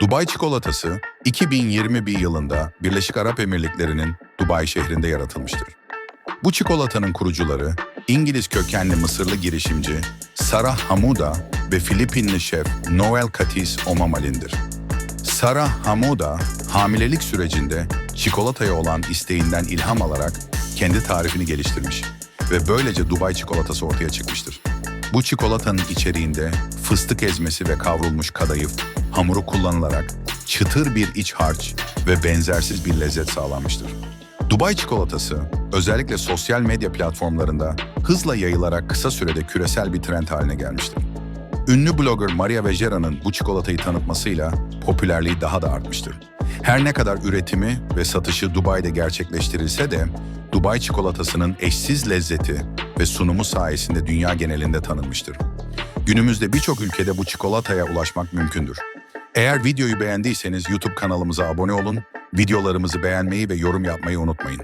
Dubai çikolatası 2021 yılında Birleşik Arap Emirlikleri'nin Dubai şehrinde yaratılmıştır. Bu çikolatanın kurucuları İngiliz kökenli Mısırlı girişimci Sarah Hamuda ve Filipinli şef Noel Katis Omamal'indir. Sarah Hamuda hamilelik sürecinde çikolataya olan isteğinden ilham alarak kendi tarifini geliştirmiş ve böylece Dubai çikolatası ortaya çıkmıştır. Bu çikolatanın içeriğinde fıstık ezmesi ve kavrulmuş kadayıf hamuru kullanılarak çıtır bir iç harç ve benzersiz bir lezzet sağlanmıştır. Dubai çikolatası özellikle sosyal medya platformlarında hızla yayılarak kısa sürede küresel bir trend haline gelmiştir. Ünlü blogger Maria Vejera'nın bu çikolatayı tanıtmasıyla popülerliği daha da artmıştır. Her ne kadar üretimi ve satışı Dubai'de gerçekleştirilse de Dubai çikolatasının eşsiz lezzeti ve sunumu sayesinde dünya genelinde tanınmıştır. Günümüzde birçok ülkede bu çikolataya ulaşmak mümkündür. Eğer videoyu beğendiyseniz YouTube kanalımıza abone olun, videolarımızı beğenmeyi ve yorum yapmayı unutmayın.